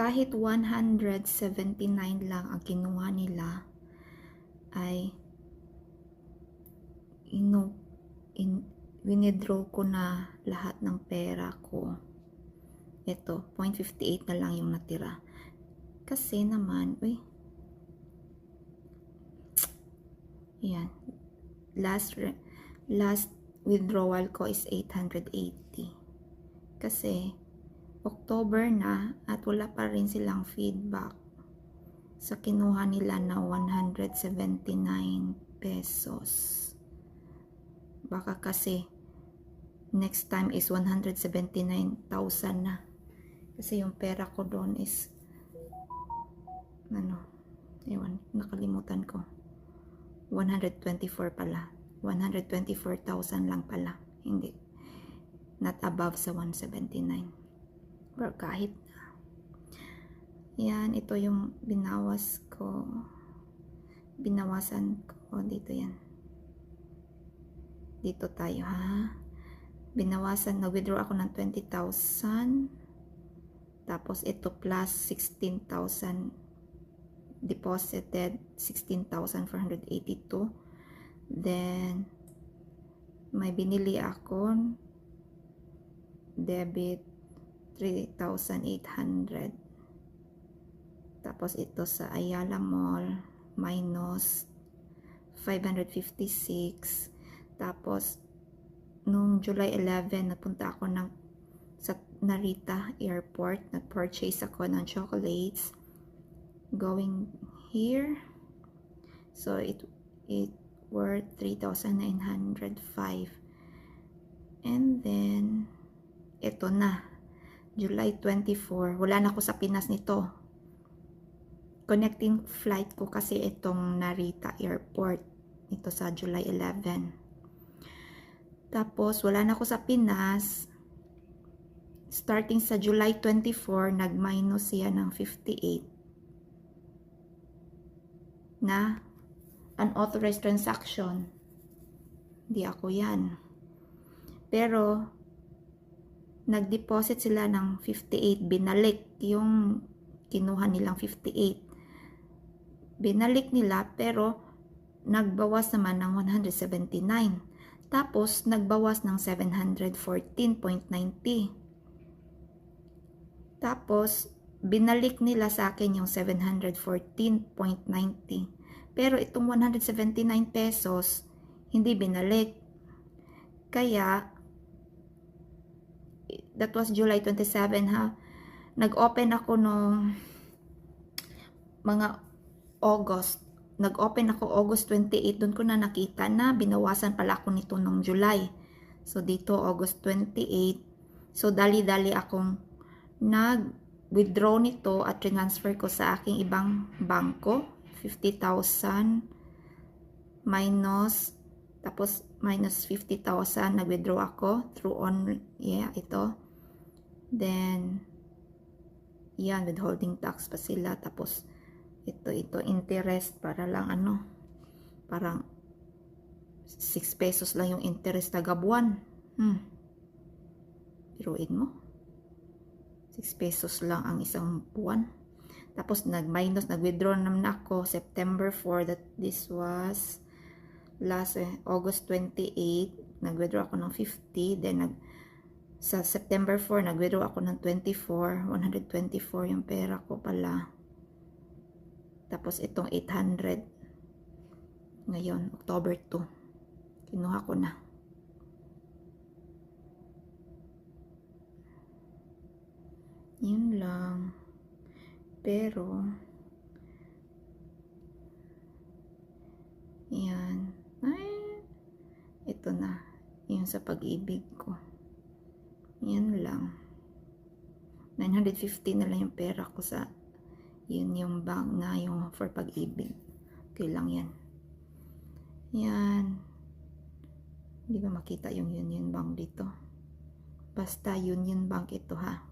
kahit 179 lang ang kinuha nila ay ino in, winidraw ko na lahat ng pera ko. Ito, 0.58 na lang yung natira. Kasi naman, uy, yan, last, last withdrawal ko is 880. Kasi, October na at wala pa rin silang feedback sa kinuha nila na 179 pesos. Baka kasi next time is 179,000 na. Kasi yung pera ko doon is ano, ewan, nakalimutan ko. 124 pala. 124,000 lang pala. Hindi. Not above sa 179. Pero kahit na. Yan, ito yung binawas ko. Binawasan ko. Dito yan. Dito tayo ha. Binawasan, nag-withdraw ako ng 20,000. Tapos ito plus 16,000 deposited 16,482. Then, may binili ako debit 3,800. Tapos ito sa Ayala Mall minus 556. Tapos nung July 11 napunta ako ng sa Narita Airport, nag-purchase ako ng chocolates going here. So it it worth 3,905. And then ito na. July 24. Wala na ako sa Pinas nito. Connecting flight ko kasi itong Narita Airport. Ito sa July 11. Tapos, wala na ako sa Pinas. Starting sa July 24, nag-minus siya ng 58 na unauthorized transaction. Hindi ako yan. Pero, nag-deposit sila ng 58, binalik yung kinuha nilang 58. Binalik nila pero nagbawas naman ng 179. Tapos nagbawas ng 714.90. Tapos binalik nila sa akin yung 714.90. Pero itong 179 pesos hindi binalik. Kaya that was July 27 ha. Nag-open ako nung mga August. Nag-open ako August 28. Doon ko na nakita na binawasan pala ako nito nung July. So dito August 28. So dali-dali akong nag-withdraw nito at transfer ko sa aking ibang bangko. 50,000 minus tapos minus 50,000 nag-withdraw ako through on yeah ito then yan withholding tax pa sila. Tapos ito ito interest para lang ano parang 6 pesos lang yung interest taga buwan. Hmm. Biruin mo. 6 pesos lang ang isang buwan. Tapos nag-minus nag-withdraw naman ako September 4 that this was last eh, August 28 nag-withdraw ako ng 50 then nag sa September 4 nag-withdraw ako ng 24 124 yung pera ko pala. Tapos itong 800 ngayon October 2 kinuha ko na. Yun lang. Pero yan. Ay ito na. Yung sa pag-ibig ko yan lang. 950 na lang yung pera ko sa yun yung bank na yung for pag-ibig. Okay lang yan. Yan. Hindi ba makita yung union bank dito? Basta union bank ito ha